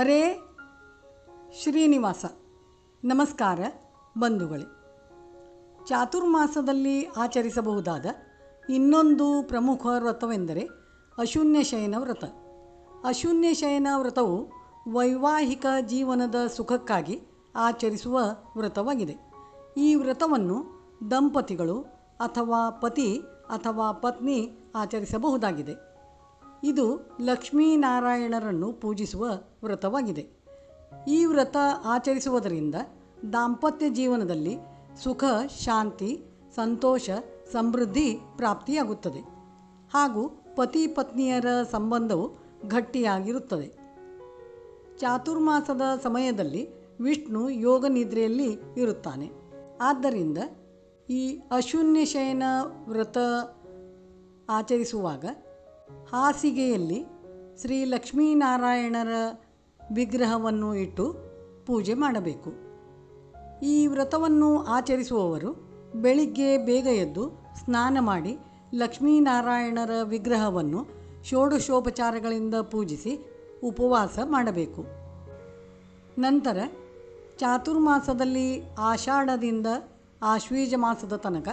ಹರೇ ಶ್ರೀನಿವಾಸ. ನಮಸ್ಕಾರ ಬಂಧುಗಳೇ. ಚಾತುರ್ಮಾಸದಲ್ಲಿ ಆಚರಿಸಬಹುದಾದ ಇನ್ನೊಂದು ಪ್ರಮುಖ ವ್ರತವೆಂದರೆ ಅಶೂನ್ಯ ಶಯನ ವ್ರತ. ಅಶೂನ್ಯ ಶಯನ ವ್ರತವು ವೈವಾಹಿಕ ಜೀವನದ ಸುಖಕ್ಕಾಗಿ ಆಚರಿಸುವ ವ್ರತವಾಗಿದೆ. ಈ ವ್ರತವನ್ನು ದಂಪತಿಗಳು ಅಥವಾ ಪತಿ ಅಥವಾ ಪತ್ನಿ ಆಚರಿಸಬಹುದಾಗಿದೆ. ಇದು ಲಕ್ಷ್ಮೀನಾರಾಯಣರನ್ನು ಪೂಜಿಸುವ ವ್ರತವಾಗಿದೆ. ಈ ವ್ರತ ಆಚರಿಸುವುದರಿಂದ ದಾಂಪತ್ಯ ಜೀವನದಲ್ಲಿ ಸುಖ, ಶಾಂತಿ, ಸಂತೋಷ, ಸಮೃದ್ಧಿ ಪ್ರಾಪ್ತಿಯಾಗುತ್ತದೆ. ಹಾಗೂ ಪತಿ ಪತ್ನಿಯರ ಸಂಬಂಧವು ಗಟ್ಟಿಯಾಗಿರುತ್ತದೆ. ಚಾತುರ್ಮಾಸದ ಸಮಯದಲ್ಲಿ ವಿಷ್ಣು ಯೋಗ ನಿದ್ರೆಯಲ್ಲಿ ಇರುತ್ತಾನೆ. ಆದ್ದರಿಂದ ಈ ಅಶೂನ್ಯ ಶಯನ ವ್ರತ ಆಚರಿಸುವಾಗ ಹಾಸಿಗೆಯಲ್ಲಿ ಶ್ರೀ ಲಕ್ಷ್ಮೀನಾರಾಯಣರ ವಿಗ್ರಹವನ್ನು ಇಟ್ಟು ಪೂಜೆ ಮಾಡಬೇಕು. ಈ ವ್ರತವನ್ನು ಆಚರಿಸುವವರು ಬೆಳಿಗ್ಗೆ ಬೇಗ ಎದ್ದು ಸ್ನಾನ ಮಾಡಿ ಲಕ್ಷ್ಮೀನಾರಾಯಣರ ವಿಗ್ರಹವನ್ನು ಷೋಡಶೋಪಚಾರಗಳಿಂದ ಪೂಜಿಸಿ ಉಪವಾಸ ಮಾಡಬೇಕು. ನಂತರ ಚಾತುರ್ಮಾಸದಲ್ಲಿ ಆಷಾಢದಿಂದ ಆಶ್ವೀಜ ಮಾಸದ ತನಕ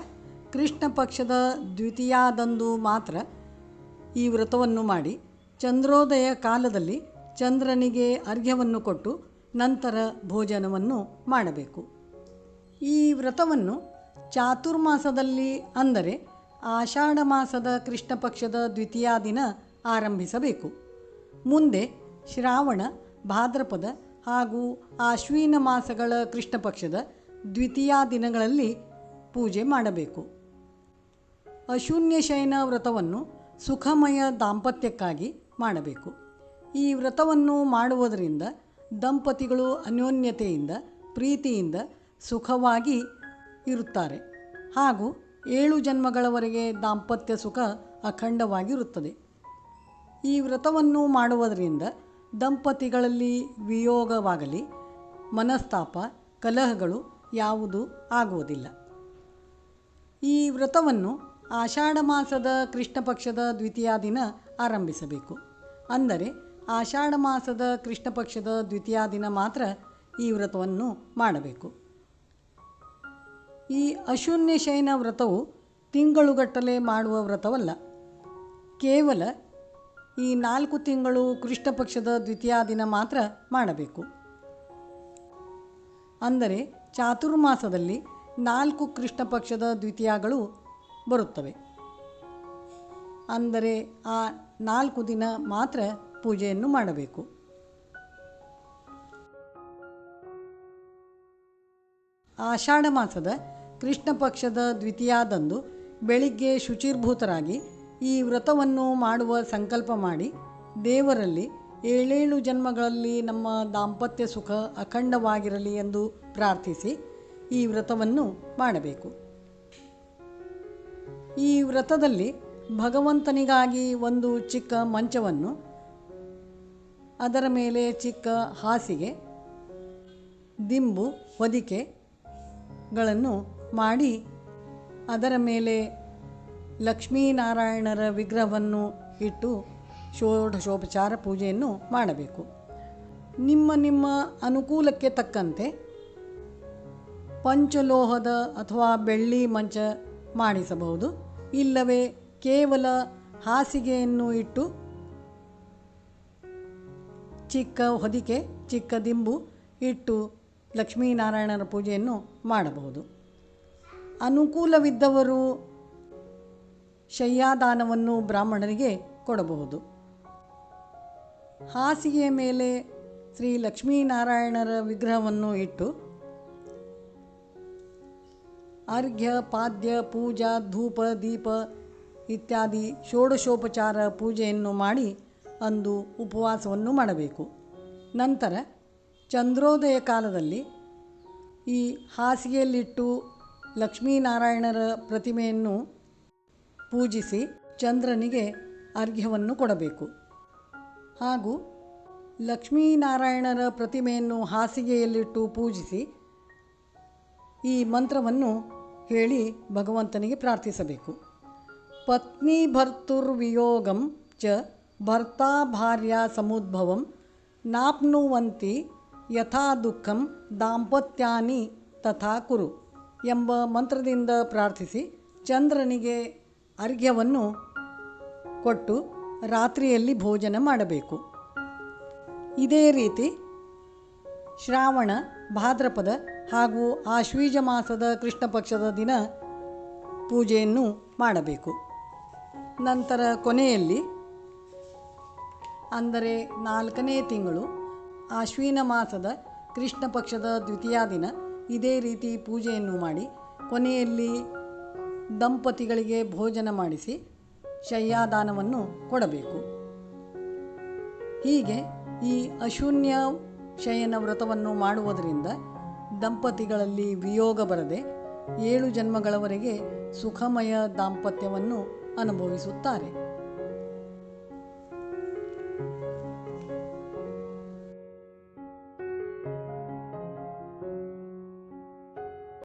ಕೃಷ್ಣ ಪಕ್ಷದ ದ್ವಿತೀಯಾದಂದು ಮಾತ್ರ ಈ ವ್ರತವನ್ನು ಮಾಡಿ ಚಂದ್ರೋದಯ ಕಾಲದಲ್ಲಿ ಚಂದ್ರನಿಗೆ ಅರ್ಘ್ಯವನ್ನು ಕೊಟ್ಟು ನಂತರ ಭೋಜನವನ್ನು ಮಾಡಬೇಕು. ಈ ವ್ರತವನ್ನು ಚಾತುರ್ಮಾಸದಲ್ಲಿ ಅಂದರೆ ಆಷಾಢ ಮಾಸದ ಕೃಷ್ಣ ಪಕ್ಷದ ದ್ವಿತೀಯ ದಿನ ಆರಂಭಿಸಬೇಕು. ಮುಂದೆ ಶ್ರಾವಣ, ಭಾದ್ರಪದ ಹಾಗೂ ಆಶ್ವಿನ ಮಾಸಗಳ ಕೃಷ್ಣ ಪಕ್ಷದ ದ್ವಿತೀಯ ದಿನಗಳಲ್ಲಿ ಪೂಜೆ ಮಾಡಬೇಕು. ಅಶೂನ್ಯ ಶಯನ ವ್ರತವನ್ನು ಸುಖಮಯ ದಾಂಪತ್ಯಕ್ಕಾಗಿ ಮಾಡಬೇಕು. ಈ ವ್ರತವನ್ನು ಮಾಡುವುದರಿಂದ ದಂಪತಿಗಳು ಅನ್ಯೋನ್ಯತೆಯಿಂದ, ಪ್ರೀತಿಯಿಂದ ಸುಖವಾಗಿ ಇರುತ್ತಾರೆ. ಹಾಗೂ ಏಳು ಜನ್ಮಗಳವರೆಗೆ ದಾಂಪತ್ಯ ಸುಖ ಅಖಂಡವಾಗಿರುತ್ತದೆ. ಈ ವ್ರತವನ್ನು ಮಾಡುವುದರಿಂದ ದಂಪತಿಗಳಲ್ಲಿ ವಿಯೋಗವಾಗಲಿ, ಮನಸ್ತಾಪ, ಕಲಹಗಳು ಯಾವುದೂ ಆಗುವುದಿಲ್ಲ. ಈ ವ್ರತವನ್ನು ಆಷಾಢ ಮಾಸದ ಕೃಷ್ಣ ಪಕ್ಷದ ದ್ವಿತೀಯ ದಿನ ಆರಂಭಿಸಬೇಕು. ಅಂದರೆ ಆಷಾಢ ಮಾಸದ ಕೃಷ್ಣ ಪಕ್ಷದ ದ್ವಿತೀಯ ದಿನ ಮಾತ್ರ ಈ ವ್ರತವನ್ನು ಮಾಡಬೇಕು. ಈ ಅಶೂನ್ಯ ಶಯನ ವ್ರತವು ತಿಂಗಳುಗಟ್ಟಲೆ ಮಾಡುವ ವ್ರತವಲ್ಲ. ಕೇವಲ ಈ ನಾಲ್ಕು ತಿಂಗಳು ಕೃಷ್ಣ ಪಕ್ಷದ ದ್ವಿತೀಯ ದಿನ ಮಾತ್ರ ಮಾಡಬೇಕು. ಅಂದರೆ ಚಾತುರ್ಮಾಸದಲ್ಲಿ ನಾಲ್ಕು ಕೃಷ್ಣ ಪಕ್ಷದ ದ್ವಿತೀಯಗಳು ಬರುತ್ತವೆ. ಅಂದರೆ ಆ ನಾಲ್ಕು ದಿನ ಮಾತ್ರ ಪೂಜೆಯನ್ನು ಮಾಡಬೇಕು. ಆಷಾಢ ಮಾಸದ ಕೃಷ್ಣ ಪಕ್ಷದ ದ್ವಿತೀಯಾದಂದು ಬೆಳಿಗ್ಗೆ ಶುಚಿರ್ಭೂತರಾಗಿ ಈ ವ್ರತವನ್ನು ಮಾಡುವ ಸಂಕಲ್ಪ ಮಾಡಿ ದೇವರಲ್ಲಿ ಏಳೇಳು ಜನ್ಮಗಳಲ್ಲಿ ನಮ್ಮ ದಾಂಪತ್ಯ ಸುಖ ಅಖಂಡವಾಗಿರಲಿ ಎಂದು ಪ್ರಾರ್ಥಿಸಿ ಈ ವ್ರತವನ್ನು ಮಾಡಬೇಕು. ಈ ವ್ರತದಲ್ಲಿ ಭಗವಂತನಿಗಾಗಿ ಒಂದು ಚಿಕ್ಕ ಮಂಚವನ್ನು, ಅದರ ಮೇಲೆ ಚಿಕ್ಕ ಹಾಸಿಗೆ, ದಿಂಬು, ಹೊದಿಕೆಗಳನ್ನು ಮಾಡಿ ಅದರ ಮೇಲೆ ಲಕ್ಷ್ಮೀನಾರಾಯಣರ ವಿಗ್ರಹವನ್ನು ಇಟ್ಟು ಷೋಡಶೋಪಚಾರ ಪೂಜೆಯನ್ನು ಮಾಡಬೇಕು. ನಿಮ್ಮ ನಿಮ್ಮ ಅನುಕೂಲಕ್ಕೆ ತಕ್ಕಂತೆ ಪಂಚಲೋಹದ ಅಥವಾ ಬೆಳ್ಳಿ ಮಂಚ ಮಾಡಿಸಬಹುದು. ಇಲ್ಲವೇ ಕೇವಲ ಹಾಸಿಗೆಯನ್ನು ಇಟ್ಟು ಚಿಕ್ಕ ಹೊದಿಕೆ, ಚಿಕ್ಕ ದಿಂಬು ಇಟ್ಟು ಲಕ್ಷ್ಮೀನಾರಾಯಣರ ಪೂಜೆಯನ್ನು ಮಾಡಬಹುದು. ಅನುಕೂಲವಿದ್ದವರು ಶಯ್ಯಾದಾನವನ್ನು ಬ್ರಾಹ್ಮಣರಿಗೆ ಕೊಡಬಹುದು. ಹಾಸಿಗೆಯ ಮೇಲೆ ಶ್ರೀ ಲಕ್ಷ್ಮೀನಾರಾಯಣರ ವಿಗ್ರಹವನ್ನು ಇಟ್ಟು ಅರ್ಘ್ಯ ಪಾದ್ಯ, ಪೂಜಾ, ಧೂಪ, ದೀಪ ಇತ್ಯಾದಿ ಷೋಡಶೋಪಚಾರ ಪೂಜೆಯನ್ನು ಮಾಡಿ ಅಂದು ಉಪವಾಸವನ್ನು ಮಾಡಬೇಕು. ನಂತರ ಚಂದ್ರೋದಯ ಕಾಲದಲ್ಲಿ ಈ ಹಾಸಿಗೆಯಲ್ಲಿಟ್ಟು ಲಕ್ಷ್ಮೀನಾರಾಯಣರ ಪ್ರತಿಮೆಯನ್ನು ಪೂಜಿಸಿ ಚಂದ್ರನಿಗೆ ಅರ್ಘ್ಯವನ್ನು ಕೊಡಬೇಕು. ಹಾಗೂ ಲಕ್ಷ್ಮೀನಾರಾಯಣರ ಪ್ರತಿಮೆಯನ್ನು ಹಾಸಿಗೆಯಲ್ಲಿಟ್ಟು ಪೂಜಿಸಿ ಈ ಮಂತ್ರವನ್ನು ಹೇಳಿ ಭಗವಂತನಿಗೆ ಪ್ರಾರ್ಥಿಸಬೇಕು. ಪತ್ನಿ ಭರ್ತುರ್ವಿಯೋಗಂ ಚ ಭರ್ತಾ ಭಾರ್ಯ ಸಮುದ್ಭವಂ ನಾಪ್ನುವಂತಿ ಯಥಾ ದುಃಖಂ ದಾಂಪತ್ಯಾನಿ ತಥಾ ಕುರು ಎಂಬ ಮಂತ್ರದಿಂದ ಪ್ರಾರ್ಥಿಸಿ ಚಂದ್ರನಿಗೆ ಅರ್ಘ್ಯವನ್ನು ಕೊಟ್ಟು ರಾತ್ರಿಯಲ್ಲಿ ಭೋಜನ ಮಾಡಬೇಕು. ಇದೇ ರೀತಿ ಶ್ರಾವಣ ಭಾದ್ರಪದ ಹಾಗೂ ಆಶ್ವೀಜ ಮಾಸದ ಕೃಷ್ಣ ಪಕ್ಷದ ದಿನ ಪೂಜೆಯನ್ನು ಮಾಡಬೇಕು. ನಂತರ ಕೊನೆಯಲ್ಲಿ ಅಂದರೆ ನಾಲ್ಕನೇ ತಿಂಗಳು ಆಶ್ವಿನ ಮಾಸದ ಕೃಷ್ಣ ಪಕ್ಷದ ದ್ವಿತೀಯ ದಿನ ಇದೇ ರೀತಿ ಪೂಜೆಯನ್ನು ಮಾಡಿ ಕೊನೆಯಲ್ಲಿ ದಂಪತಿಗಳಿಗೆ ಭೋಜನ ಮಾಡಿಸಿ ಶಯ್ಯಾದಾನವನ್ನು ಕೊಡಬೇಕು. ಹೀಗೆ ಈ ಅಶೂನ್ಯ ಶಯನ ವ್ರತವನ್ನು ಮಾಡುವುದರಿಂದ ದಂಪತಿಗಳಲ್ಲಿ ವಿಯೋಗ ಬರದೆ ಏಳು ಜನ್ಮಗಳವರೆಗೆ ಸುಖಮಯ ದಾಂಪತ್ಯವನ್ನು ಅನುಭವಿಸುತ್ತಾರೆ.